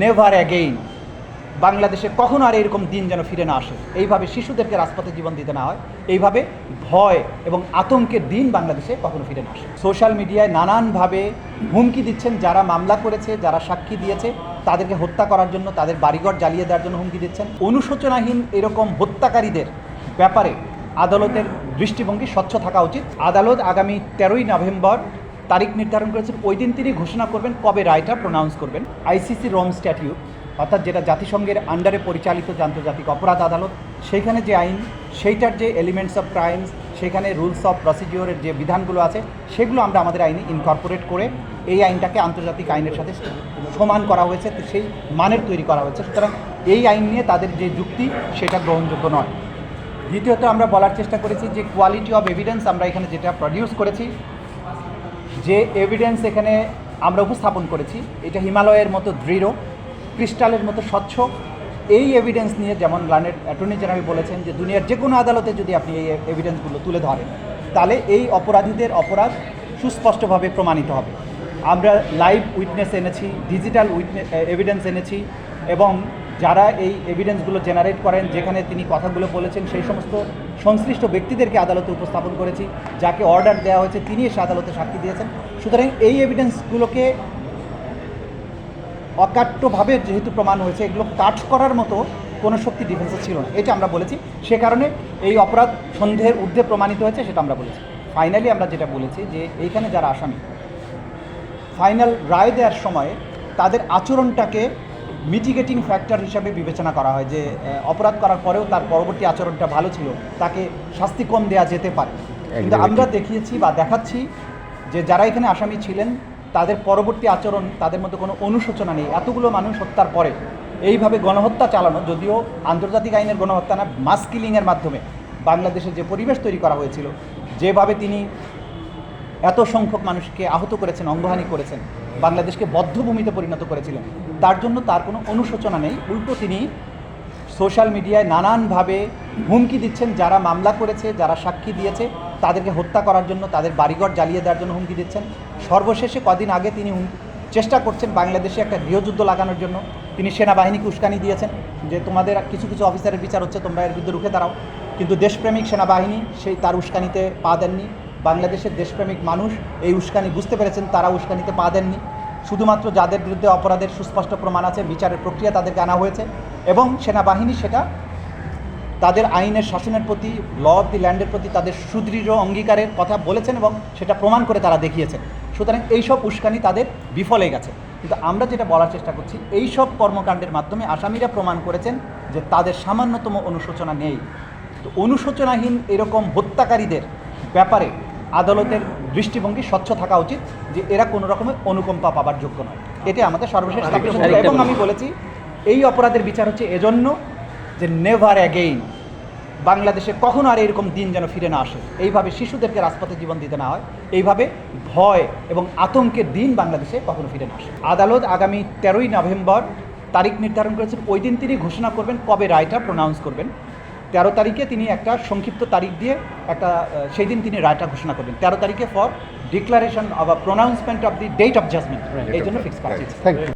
Never again বাংলাদেশে কখনো আর এরকম দিন যেন ফিরে না আসে। এইভাবে শিশুদেরকে রাজপথে জীবন দিতে না হয়। এইভাবে ভয় এবং আতঙ্কের দিন বাংলাদেশে কখনো ফিরে না আসে। সোশ্যাল মিডিয়ায় নানানভাবে হুমকি দিচ্ছেন যারা মামলা করেছে, যারা সাক্ষী দিয়েছে, তাদেরকে হত্যা করার জন্য, তাদের বাড়িঘর জ্বালিয়ে দেওয়ার জন্য হুমকি দিচ্ছেন। অনুশোচনাহীন এরকম হত্যাকারীদের ব্যাপারে আদালতের দৃষ্টিভঙ্গি স্বচ্ছ থাকা উচিত। আদালত আগামী তেরোই নভেম্বর তারিখ নির্ধারণ করেছেন, ওই দিন তিনি ঘোষণা করবেন কবে রায়টা প্রোনাউন্স করবেন। আইসিসি রোম স্ট্যাটিউট অর্থাৎ যেটা জাতিসংঘের আন্ডারে পরিচালিত আন্তর্জাতিক অপরাধ আদালত, সেইখানে যে আইন, সেইটার যে এলিমেন্টস অফ ক্রাইমস সেখানে রুলস অফ প্রসিডিওরের যে বিধানগুলো আছে, সেগুলো আমরা আমাদের আইনে ইনকর্পোরেট করে এই আইনটাকে আন্তর্জাতিক আইনের সাথে সমান করা হয়েছে সেই মানের তৈরি করা হয়েছে। সুতরাং এই আইন নিয়ে তাদের যে যুক্তি, সেটা গ্রহণযোগ্য নয়। দ্বিতীয়ত আমরা বলার চেষ্টা করেছি যে কোয়ালিটি অফ এভিডেন্স আমরা এখানে যেটা প্রডিউস করেছি যে এভিডেন্স এখানে আমরা উপস্থাপন করেছি, এটা হিমালয়ের মতো দৃঢ়, ক্রিস্টালের মতো স্বচ্ছ, এই এভিডেন্স নিয়ে যেমন লার্নেড অ্যাটর্নি জেনারেল বলেছেন যে দুনিয়ার যে কোনো আদালতে যদি আপনি এই এভিডেন্সগুলো তুলে ধরেন, তাহলে এই অপরাধীদের অপরাধ সুস্পষ্টভাবে প্রমাণিত হবে। আমরা লাইভ উইটনেস এনেছি ডিজিটাল উইটনেস এভিডেন্স এনেছি এবং যারা এই এভিডেন্সগুলো জেনারেট করেন, যেখানে তিনি কথাগুলো বলেছেন, সেই সমস্ত সংশ্লিষ্ট ব্যক্তিদেরকে আদালতে উপস্থাপন করেছি, যাকে অর্ডার দেওয়া হয়েছে, তিনি এসে আদালতে সাক্ষী দিয়েছেন। সুতরাং এই এভিডেন্সগুলোকে অকাট্যভাবে যেহেতু প্রমাণ হয়েছে এগুলো কাট করার মতো কোনো শক্তি ডিফেন্সে ছিল না। এটা আমরা বলেছি। সে কারণে এই অপরাধ সন্দেহের ঊর্ধ্বে প্রমাণিত হয়েছে, সেটা আমরা বলেছি। ফাইনালি আমরা যেটা বলেছি যে এইখানে যারা আসামি ফাইনাল রায় দেওয়ার সময় তাদের আচরণটাকে মিটিগেটিং ফ্যাক্টর হিসাবে বিবেচনা করা হয় যে অপরাধ করার পরেও তার পরবর্তী আচরণটা ভালো ছিল তাকে শাস্তি কম দেওয়া যেতে পারে। কিন্তু আমরা দেখিয়েছি বা দেখাচ্ছি যে যারা এখানে আসামি ছিলেন তাদের পরবর্তী আচরণ তাদের মধ্যে কোনো অনুশোচনা নেই। এতগুলো মানুষ হত্যার পরে এইভাবে গণহত্যা চালানো যদিও আন্তর্জাতিক আইনের গণহত্যা না মাস কিলিংয়ের মাধ্যমে বাংলাদেশে যে পরিবেশ তৈরি করা হয়েছিল যেভাবে তিনি এত সংখ্যক মানুষকে আহত করেছেন অঙ্গহানি করেছেন বাংলাদেশকে বদ্ধভূমিতে পরিণত করেছিলেন। তার জন্য তার কোনো অনুশোচনা নেই। উল্টো তিনি সোশ্যাল মিডিয়ায় নানানভাবে হুমকি দিচ্ছেন। যারা মামলা করেছে, যারা সাক্ষী দিয়েছে, তাদেরকে হত্যা করার জন্য, তাদের বাড়িঘর জ্বালিয়ে দেওয়ার জন্য হুমকি দিচ্ছেন। সর্বশেষে কদিন আগে তিনি চেষ্টা করছেন বাংলাদেশে একটা গৃহযুদ্ধ লাগানোর জন্য। তিনি সেনাবাহিনীকে উস্কানি দিয়েছেন যে, তোমাদের কিছু কিছু অফিসারের বিচার হচ্ছে, তোমরা এর বিরুদ্ধে রুখে দাঁড়াও। কিন্তু দেশপ্রেমিক সেনাবাহিনী সেই তার উস্কানিতে পা দেননি। বাংলাদেশের দেশপ্রেমিক মানুষ এই উস্কানি বুঝতে পেরেছেন, তারা উস্কানিতে পা দেননি। শুধুমাত্র যাদের বিরুদ্ধে অপরাধের সুস্পষ্ট প্রমাণ আছে, বিচারের প্রক্রিয়া তাদেরকে আনা হয়েছে এবং সেনাবাহিনী সেটা তাদের আইনের শাসনের প্রতি ল অফ দি ল্যান্ডের প্রতি তাদের সুদৃঢ় অঙ্গীকারের কথা বলেছেন এবং সেটা প্রমাণ করে তারা দেখিয়েছেন। সুতরাং এইসব উস্কানি তাদের বিফলে গেছে। কিন্তু আমরা যেটা বলার চেষ্টা করছি এই সব কর্মকাণ্ডের মাধ্যমে আসামিরা প্রমাণ করেছেন যে তাদের সামান্যতম অনুশোচনা নেই। তো অনুশোচনাহীন এরকম হত্যাকারীদের ব্যাপারে আদালতের দৃষ্টিভঙ্গি স্বচ্ছ থাকা উচিত যে এরা কোনো রকমের অনুকম্পা পাবার যোগ্য নয়। এটা আমাদের সর্বশেষ এবং আমি বলেছি এই অপরাধের বিচার হচ্ছে এজন্য যে নেভার অ্যাগেইন বাংলাদেশে কখনো আর এরকম দিন যেন ফিরে না আসে। এইভাবে শিশুদেরকে রাজপথে জীবন দিতে না হয়। এইভাবে ভয় এবং আতঙ্কের দিন বাংলাদেশে কখনো ফিরে না আসে। আদালত আগামী তেরোই নভেম্বর তারিখ নির্ধারণ করেছেন ওই দিন তিনি ঘোষণা করবেন কবে রায়টা প্রোনাউন্স করবেন। তেরো তারিখে তিনি একটা সংক্ষিপ্ত তারিখ দিয়ে একটা সেই দিন তিনি রায়টা ঘোষণা করবেন তেরো তারিখে for declaration of a pronouncement of the date of judgement এই জন্য ফিক্স করা থ্যাংক ইউ